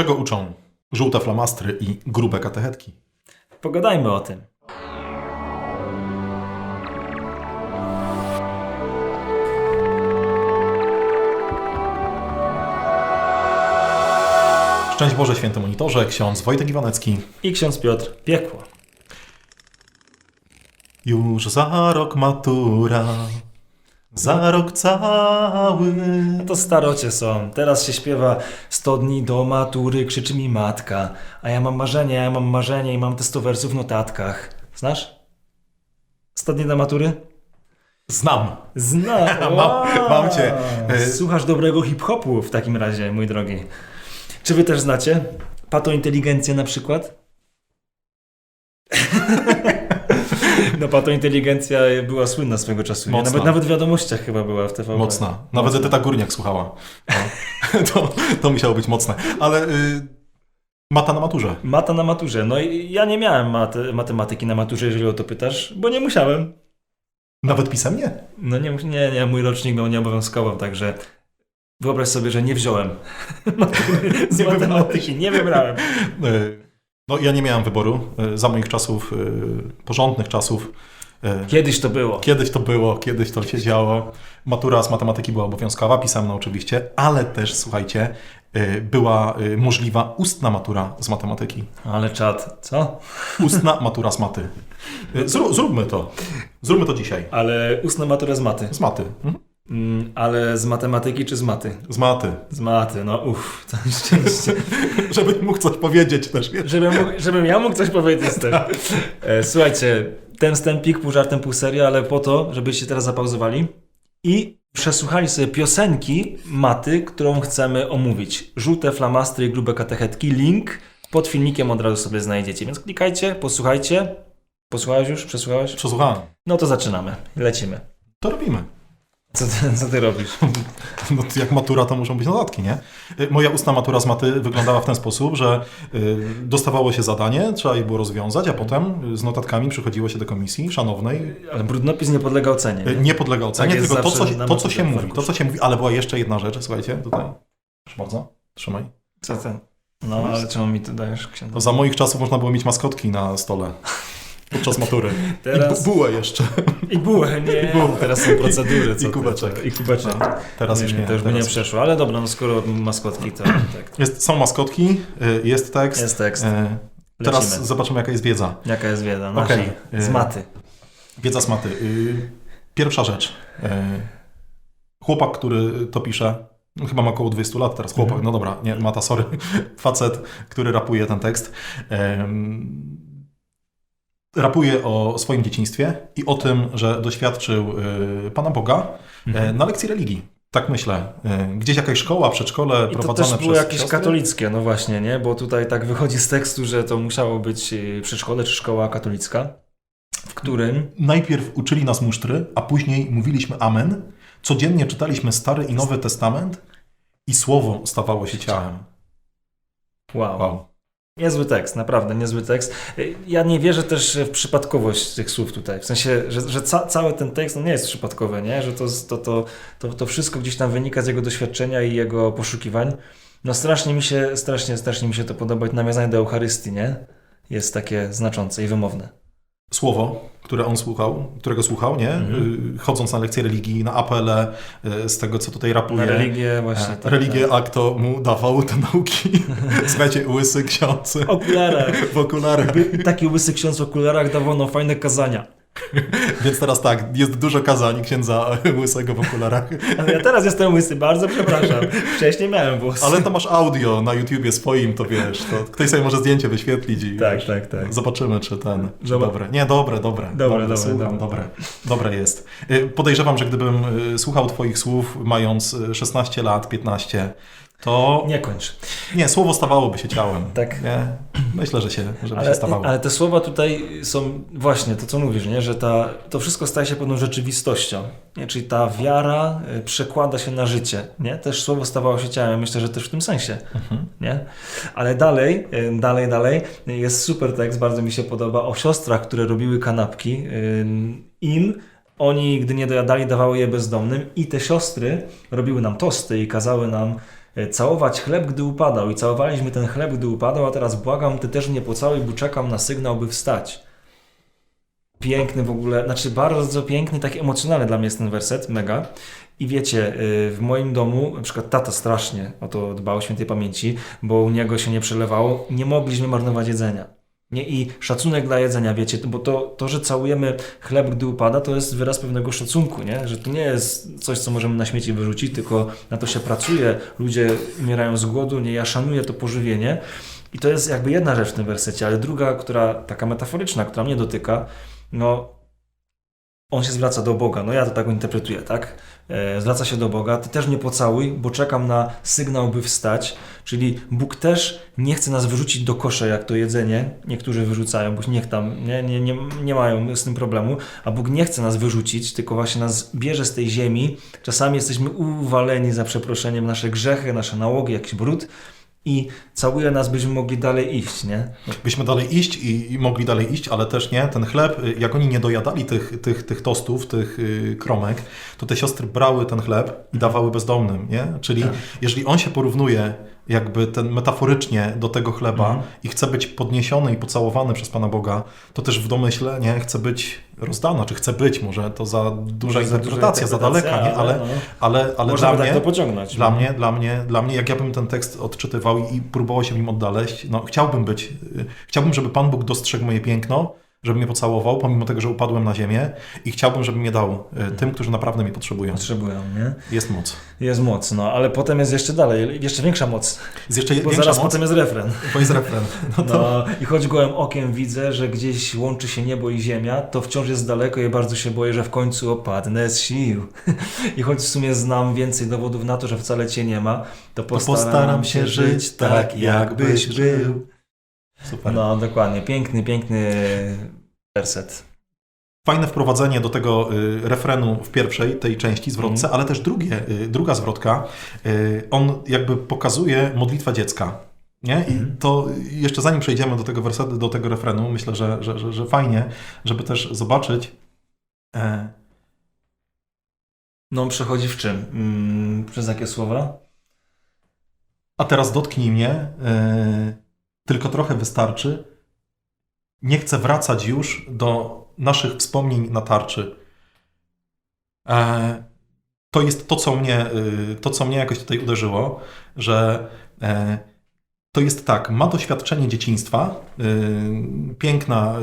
Czego uczą żółte flamastry i grube katechetki? Pogadajmy o tym. Szczęść Boże, święty monitorze, ksiądz Wojtek Iwanecki. I ksiądz Piotr Piekło. Już za rok matura, za rok cały. To starocie są. Teraz się śpiewa 100 dni do matury, krzyczy mi matka. A ja mam marzenie, ja mam marzenie i mam te 100 wersów w notatkach. Znasz? 100 dni do matury? Znam. Znam. Mam- Wow. mam cię. Słuchasz dobrego hip-hopu w takim razie, mój drogi. Czy wy też znacie? Patointeligencję na przykład? No patointeligencja była słynna swego czasu. Mocna. Nawet, nawet w wiadomościach chyba była w TVP. Mocna. Nawet Edyta Górniak słuchała. No. To, to musiało być mocne. Ale y, mata na maturze. Mata na maturze. No i ja nie miałem mat matematyki na maturze, jeżeli o to pytasz, bo nie musiałem. Nawet pisemnie? No nie, nie, nie mój rocznik miał nieobowiązkową, także wyobraź sobie, że nie wziąłem z Nie matematyki. Nie wybrałem. No ja nie miałem wyboru. Y, Za moich czasów, y, porządnych czasów, y, Kiedyś to było. Kiedyś to było, kiedyś to się działo. Matura z matematyki była obowiązkowa, pisemna oczywiście, ale też, słuchajcie, była możliwa ustna matura z matematyki. Ale czad, co? Ustna matura z maty. Zró- zróbmy to. Zróbmy to dzisiaj. Ale ustna matura z maty. Z maty. Mhm. Mm, ale z matematyki czy z maty? Z maty. Z maty, no uff, to szczęście. Żebym mógł coś powiedzieć też, wiesz. żebym, mógł, żebym ja mógł coś powiedzieć też. E, słuchajcie, ten wstępik pół żartem, pół serio, ale po to, żebyście teraz zapauzowali i przesłuchali sobie piosenki maty, którą chcemy omówić. Żółte flamastry i grube katechetki. Link pod filmikiem od razu sobie znajdziecie, więc klikajcie, posłuchajcie. Posłuchałeś już? Przesłuchałeś? Przesłuchałem. No to zaczynamy. Lecimy. To robimy. Co ty, co ty robisz? No, jak matura, to muszą być notatki, nie? Y, Moja ustna matura z maty wyglądała w ten sposób, że y, dostawało się zadanie, trzeba je było rozwiązać, a potem z notatkami przychodziło się do komisji szanownej. Ale brudnopis nie podlega ocenie. Y, Nie podlega ocenie, Tak tylko to co, to, co się mówi. To, co się mówi. Ale była jeszcze jedna rzecz, słuchajcie, tutaj. Proszę bardzo, trzymaj. Co ty? No, ale czemu mi to dajesz, księdzu? To za moich czasów można było mieć maskotki na stole. Podczas matury. Teraz- I bu- bułę jeszcze. I bułę, nie. I bułę. Teraz są procedury. Co I ty, kubeczek. to- I kubeczek. Teraz nie, już nie, to już by nie teraz. przeszło, ale dobra, no skoro maskotki, to tak. Jest, są maskotki, y, jest tekst. Jest tekst. Y, Teraz Lecimy. zobaczymy, jaka jest wiedza. Jaka jest wiedza? Nasza. Okej. Z maty. Wiedza z maty. Y, Pierwsza rzecz. Chłopak, który to pisze, no chyba ma około 20 lat teraz, chłopak, Mhm. no dobra, nie, mata, sorry, facet, który rapuje ten tekst. Rapuje o swoim dzieciństwie i o tym, że doświadczył y, Pana Boga Mhm. y, na lekcji religii. Tak myślę. Y, Gdzieś jakaś szkoła, przedszkole I to prowadzone też było przez jakieś siostry? katolickie, no właśnie, nie? Bo tutaj tak wychodzi z tekstu, że to musiało być przedszkole czy szkoła katolicka, w którym Najpierw uczyli nas musztry, a później mówiliśmy amen. Codziennie czytaliśmy Stary i Nowy Testament i Słowo stawało się ciałem. wow. Wow. Niezły tekst, naprawdę niezły tekst. Ja nie wierzę też w przypadkowość tych słów tutaj. W sensie, że, że ca, cały ten tekst no nie jest przypadkowy, nie? że to, to, to, to, to wszystko gdzieś tam wynika z jego doświadczenia i jego poszukiwań. No strasznie mi się, strasznie, strasznie mi się to podoba. I Nawiązanie do Eucharystii, nie? Jest takie znaczące i wymowne. Słowo, które on słuchał, którego słuchał, nie? Mhm. Y, Chodząc na lekcje religii, na apele, y, z tego, co tutaj rapuje. Na religię właśnie. E, tak, Religię, tak. a kto mu dawał te nauki? Słuchajcie, łysy ksiądz W okularach. w okularach. Taki łysy ksiądz w okularach dawał nam fajne kazania. Więc teraz tak, jest dużo kazań księdza łysego w okularach. Ale ja teraz jestem łysy, bardzo przepraszam. Wcześniej miałem włosy. Ale to masz audio na YouTubie swoim, to wiesz, to ktoś sobie może zdjęcie wyświetlić i Tak, wiesz, tak, tak. zobaczymy, czy ten, czy Zobacz. dobre. Nie, dobre, dobre. Dobre, dobre, słucham, dobre. dobre. Dobre jest. Y, Podejrzewam, że gdybym y, słuchał twoich słów mając y, 16 lat, 15, to nie, Nie kończ. słowo stawałoby się ciałem. Tak. Nie? Myślę, że się, że by się Ale, stawało. ale te słowa tutaj są właśnie to, co mówisz, nie? że ta, to wszystko staje się pewną rzeczywistością. Nie? Czyli ta wiara y, przekłada się na życie. Nie? Też słowo stawało się ciałem, myślę, że też w tym sensie. Mhm. Nie? Ale dalej, y, dalej, dalej jest super tekst, bardzo mi się podoba, o siostrach, które robiły kanapki y, im. Oni, gdy nie dojadali, dawały je bezdomnym i te siostry robiły nam tosty i kazały nam całować chleb, gdy upadał i całowaliśmy ten chleb, gdy upadał, a teraz błagam, ty też mnie pocałuj, bo czekam na sygnał, by wstać. Piękny w ogóle, znaczy bardzo piękny, taki emocjonalny dla mnie jest ten werset, mega. I wiecie, y, w moim domu, na przykład tata strasznie o to dbał, świętej pamięci, bo u niego się nie przelewało, nie mogliśmy marnować jedzenia. Nie? I szacunek dla jedzenia, wiecie, bo to, to, że całujemy chleb, gdy upada, to jest wyraz pewnego szacunku, nie? że to nie jest coś, co możemy na śmieci wyrzucić, tylko na to się pracuje, ludzie umierają z głodu, nie? ja szanuję to pożywienie. I to jest jakby jedna rzecz w tym wersecie, ale druga, która taka metaforyczna, która mnie dotyka, no on się zwraca do Boga, no ja to tak interpretuję, tak? E, zwraca się do Boga, ty też mnie pocałuj, bo czekam na sygnał, by wstać. Czyli Bóg też nie chce nas wyrzucić do kosza, jak to jedzenie. Niektórzy wyrzucają, bo niech tam nie, nie, nie, nie mają z tym problemu, a Bóg nie chce nas wyrzucić, tylko właśnie nas bierze z tej ziemi. Czasami jesteśmy uwaleni za przeproszeniem nasze grzechy, nasze nałogi, jakiś brud i całuje nas, byśmy mogli dalej iść, nie? Byśmy dalej iść i, i mogli dalej iść, ale też nie, ten chleb, y, jak oni nie dojadali tych, tych, tych tostów, tych y, kromek, to te siostry brały ten chleb i dawały bezdomnym, nie? Czyli Tak. jeżeli on się porównuje jakby ten metaforycznie do tego chleba Mhm. i chce być podniesiony i pocałowany przez Pana Boga, to też w domyśle, nie, chce być rozdana, czy chce być, może to za duża interpretacja, za, daleka, nie? Ale, no. ale, ale Można dla tak mnie... to pociągnąć. Dla no. mnie, dla mnie, dla mnie, jak ja bym ten tekst odczytywał i, i próbował się w nim odnaleźć, no chciałbym być, y, chciałbym, żeby Pan Bóg dostrzegł moje piękno, żeby mnie pocałował, pomimo tego, że upadłem na ziemię i chciałbym, żeby mnie dał y, tym, którzy naprawdę mnie potrzebują. Potrzebują, nie? Jest moc. Jest moc, no, ale potem jest jeszcze dalej, jeszcze większa moc, Jest jeszcze bo większa zaraz moc, potem jest refren. bo jest refren. No to No, I choć gołym okiem widzę, że gdzieś łączy się niebo i ziemia, to wciąż jest daleko i bardzo się boję, że w końcu opadnę z sił. I choć w sumie znam więcej dowodów na to, że wcale cię nie ma, to postaram, postaram się żyć tak, jakbyś był. Super. No, dokładnie. Piękny, piękny werset. Fajne wprowadzenie do tego y, refrenu w pierwszej, tej części, zwrotce, Mhm. ale też drugie, y, druga zwrotka, y, on jakby pokazuje modlitwę dziecka. Nie? I Mhm. to jeszcze zanim przejdziemy do tego wersetu, do tego refrenu, myślę, że, że, że, że fajnie, żeby też zobaczyć, e, No, przechodzi w czym? Mm, przez jakie słowa? a teraz dotknij mnie, e, tylko trochę wystarczy. Nie chcę wracać już do naszych wspomnień na tarczy. E, to jest to, co mnie, y, to, co mnie jakoś tutaj uderzyło, że e, to jest tak, ma doświadczenie dzieciństwa, y, piękna,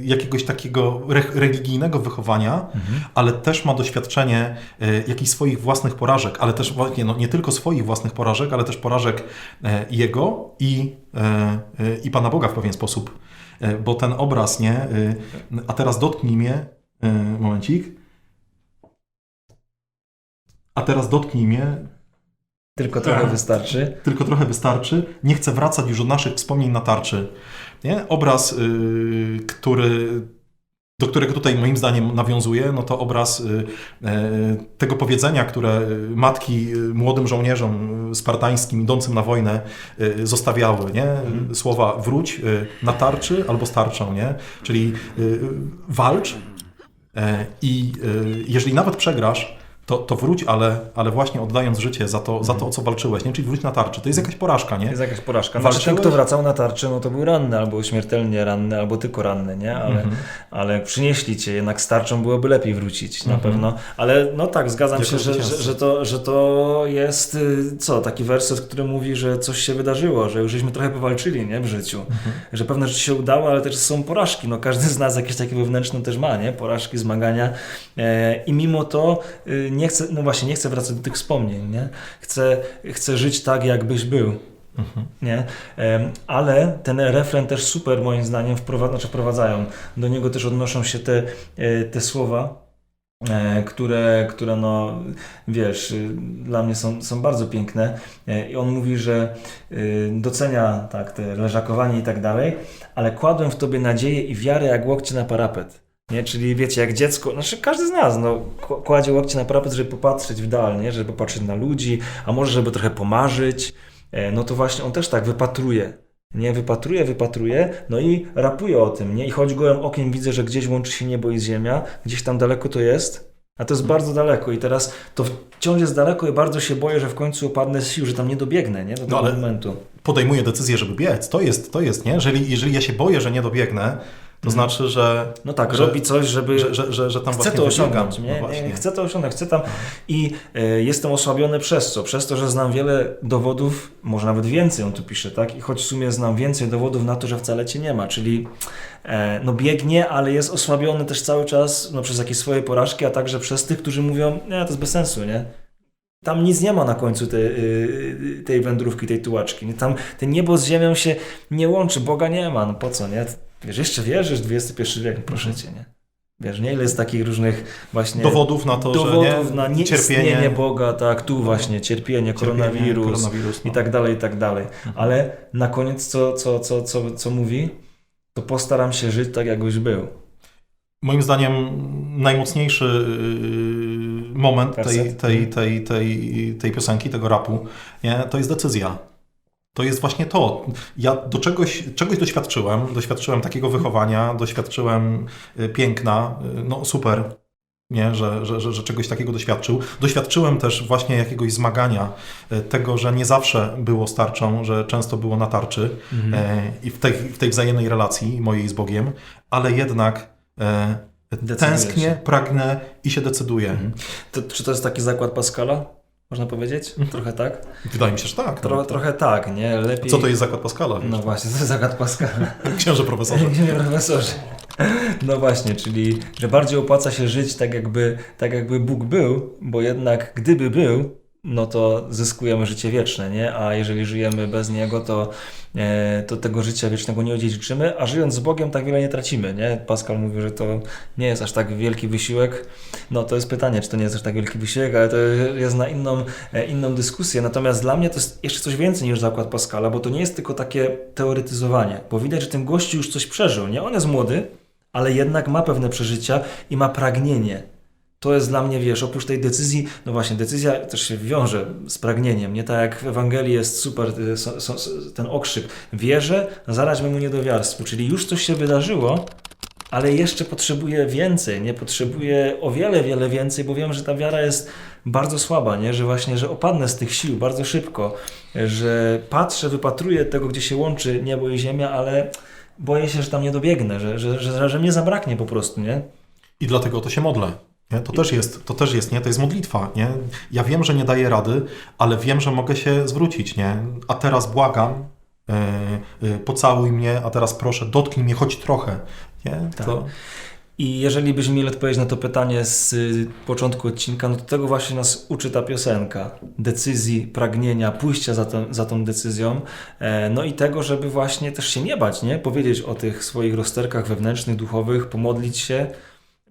y, jakiegoś takiego re- religijnego wychowania, ale też ma doświadczenie y, jakichś swoich własnych porażek, ale też właśnie no, nie tylko swoich własnych porażek, ale też porażek e, jego i, e, i Pana Boga w pewien sposób. E, Bo ten obraz, nie? y, A teraz dotknij mnie, y, momencik. A teraz dotknij mnie, Tylko trochę Tak. wystarczy. tylko trochę wystarczy. Nie chcę wracać już do naszych wspomnień na tarczy. Nie? Obraz, y, który, do którego tutaj moim zdaniem nawiązuje, no to obraz y, y, tego powiedzenia, które matki młodym żołnierzom spartańskim idącym na wojnę zostawiały. Nie? Mhm. Słowa wróć na tarczy albo starczą. Nie? Czyli walcz y, i jeżeli nawet przegrasz, to, to wróć, ale, ale właśnie oddając życie za to, za to, o co walczyłeś, nie? czyli wróć na tarczy. To jest jakaś porażka, nie? Jest jakaś porażka. Znaczy, ten, Walczyłeś? kto wracał na tarczę, no to był ranny, albo śmiertelnie ranny, albo tylko ranny, nie? Ale, Mhm. ale jak przynieśli cię, jednak z tarczą byłoby lepiej wrócić, na Mhm. pewno. Ale no tak, zgadzam się, że, że, że, to, że to jest, y, co, taki werset, który mówi, że coś się wydarzyło, że już żeśmy trochę powalczyli, nie? W życiu. Mhm. Że pewne rzeczy się udało, ale też są porażki. No każdy z nas jakieś takie wewnętrzne też ma, nie? Porażki, zmagania. E, I mimo to y, nie chcę, no właśnie, nie chcę wracać do tych wspomnień, nie? Chcę, chcę żyć tak, jakbyś był. Mhm. Nie? Ale ten refren też super moim zdaniem wprowadza, znaczy wprowadzają. Do niego też odnoszą się te, e, te słowa, e, które, które no wiesz, y, dla mnie są, są bardzo piękne. E, I on mówi, że y, docenia tak, te leżakowanie i tak dalej, ale kładłem w tobie nadzieję i wiarę jak łokcie na parapet. Nie? Czyli wiecie, jak dziecko, znaczy każdy z nas no, kł- kładzie łokcie na parapet, żeby popatrzeć w dal, nie? żeby popatrzeć na ludzi, a może żeby trochę pomarzyć, E, no to właśnie on też tak wypatruje. Nie, wypatruje, wypatruje, no i rapuje o tym, nie? I choć gołym okiem widzę, że gdzieś łączy się niebo i ziemia, gdzieś tam daleko to jest, A to jest bardzo daleko i teraz to wciąż jest daleko i bardzo się boję, że w końcu opadnę z sił, że tam nie dobiegnę, nie? Do tego ale- momentu. Podejmuję decyzję, żeby biec. To jest, to jest, nie? Jeżeli, jeżeli ja się boję, że nie dobiegnę, to znaczy, że, No tak, że, robi coś, żeby... że, że, że, że tam Chcę to osiągnąć, nie? No nie, chcę to osiągnąć, chcę tam i e, jestem osłabiony przez co? Przez to, że znam wiele dowodów, może nawet więcej on tu pisze, tak? I choć w sumie znam więcej dowodów na to, że wcale cię nie ma, czyli e, no biegnie, ale jest osłabiony też cały czas no, przez jakieś swoje porażki, a także przez tych, którzy mówią, nie, to jest bez sensu, nie? Tam nic nie ma na końcu tej, y, tej wędrówki, tej tułaczki. Tam te niebo z ziemią się nie łączy, Boga nie ma, no po co, nie? Wiesz, jeszcze wierzysz, XXI wiek, proszę Cię, nie? Wiesz, nie? Ile jest takich różnych właśnie Dowodów na to, dowodów że nie, na nieistnienie cierpienie, Boga, tak, tu właśnie, cierpienie, koronawirus, koronawirus no. i tak dalej, i tak dalej. Ale na koniec co, co, co, co, co mówi? To postaram się żyć tak, jakbyś był. Moim zdaniem najmocniejszy yy, moment tej, tej, tej, tej, tej piosenki, tego rapu, nie, to jest decyzja. To jest właśnie to. Ja do czegoś, czegoś doświadczyłem, doświadczyłem takiego wychowania, doświadczyłem y, piękna, y, no super, nie, że, że, że, że czegoś takiego doświadczył. Doświadczyłem też właśnie jakiegoś zmagania, y, tego, że nie zawsze było starczą, że często było na tarczy e, i w tej, w tej wzajemnej relacji mojej z Bogiem, ale jednak e, tęsknię, pragnę i się decyduję. Mhm. To, czy to jest taki zakład Pascala? Można powiedzieć? Mhm. Trochę tak? Wydaje mi się, że tak. Tro, no. trochę tak, nie? Lepiej... Co to jest zakład Pascala? No właśnie, to jest zakład Pascala. Księże profesorze. Nie, profesorze. No właśnie, czyli że bardziej opłaca się żyć tak jakby, tak jakby Bóg był, bo jednak gdyby był, no to zyskujemy życie wieczne, nie? A jeżeli żyjemy bez Niego, to, e, to tego życia wiecznego nie odziedziczymy, a żyjąc z Bogiem tak wiele nie tracimy, nie? Pascal mówi, że to nie jest aż tak wielki wysiłek. No to jest pytanie, czy to nie jest aż tak wielki wysiłek, ale to jest na inną, e, inną dyskusję. Natomiast dla mnie to jest jeszcze coś więcej niż zakład Pascala, bo to nie jest tylko takie teoretyzowanie, bo widać, że ten gościu już coś przeżył, nie? On jest młody, ale jednak ma pewne przeżycia i ma pragnienie. To jest dla mnie, wiesz, oprócz tej decyzji, no właśnie, decyzja też się wiąże z pragnieniem, nie tak jak w Ewangelii jest super y, ten okrzyk. Wierzę, zaradźmy mu niedowiarstwu, czyli już coś się wydarzyło, ale jeszcze potrzebuję więcej, nie potrzebuję o wiele, wiele więcej, bo wiem, że ta wiara jest bardzo słaba, nie? że właśnie, że opadnę z tych sił bardzo szybko, że patrzę, wypatruję tego, gdzie się łączy niebo i ziemia, ale boję się, że tam nie dobiegnę, że, że, że, że mnie zabraknie po prostu, nie? I dlatego to się modlę. Nie? To, też jest, to też jest, nie? To jest modlitwa, nie? Ja wiem, że nie daję rady, ale wiem, że mogę się zwrócić, nie? A teraz błagam, yy, yy, pocałuj mnie, a teraz proszę, dotknij mnie choć trochę, nie? Tak. To, I jeżeli byśmy mieli odpowiedzieć na to pytanie z y, początku odcinka, no to tego właśnie nas uczy ta piosenka. Decyzji, pragnienia, pójścia za, tą- za tą decyzją. E, no i tego, żeby właśnie też się nie bać, nie? Powiedzieć o tych swoich rozterkach wewnętrznych, duchowych, pomodlić się,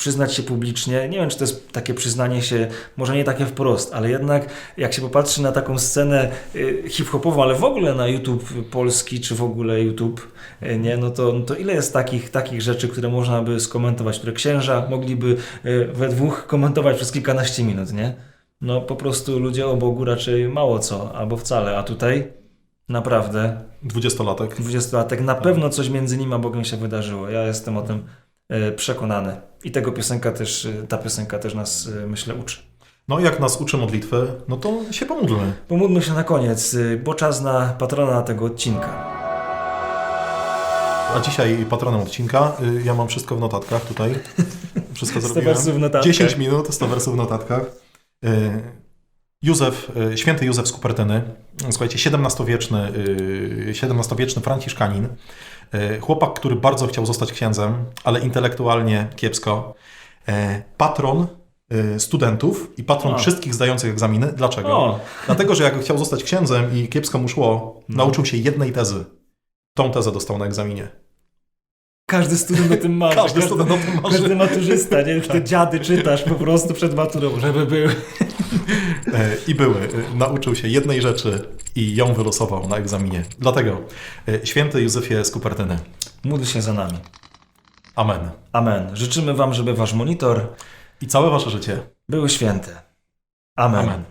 przyznać się publicznie. Nie wiem, czy to jest takie przyznanie się, może nie takie wprost, ale jednak jak się popatrzy na taką scenę y, hip-hopową, ale w ogóle na YouTube polski, czy w ogóle YouTube, y, nie, no to, no to ile jest takich, takich rzeczy, które można by skomentować, które księża mogliby y, we dwóch komentować przez kilkanaście minut, nie? No po prostu ludzie o Bogu raczej mało co, albo wcale, a tutaj naprawdę dwudziestolatek. 20-latek, na pewno coś między nim a Bogiem się wydarzyło. Ja jestem o tym przekonany. I tego piosenka też, e, ta piosenka też nas, e, myślę, uczy. No jak nas uczy modlitwy, no to się pomódlmy. Pomódlmy się na koniec, e, bo czas na patrona tego odcinka. A dzisiaj patronem odcinka, ja mam wszystko w notatkach tutaj. Wszystko 100 zrobiłem. wersów w notatkach. 10 minut, 100 wersów w notatkach. Józef, y, święty Józef z Kupertyny, słuchajcie, XVII-wieczny, XVII-wieczny franciszkanin, y, chłopak, który bardzo chciał zostać księdzem, ale intelektualnie kiepsko, patron studentów i patron O. wszystkich zdających egzaminy. Dlaczego? O, Dlatego, że jak chciał zostać księdzem i kiepsko mu szło, No. nauczył się jednej tezy. Tą tezę dostał na egzaminie. każdy student o tym marzy. Każdy student o tym marzy. Każdy maturzysta, nie? Te dziady czytasz po prostu przed maturą, żeby był. E, I były. E, Nauczył się jednej rzeczy i ją wylosował na egzaminie. Dlatego, e, święty Józefie z Kupertyny. Módl się za nami. Amen. Amen. Życzymy Wam, żeby Wasz monitor I całe wasze życie. był święty. Amen. Amen.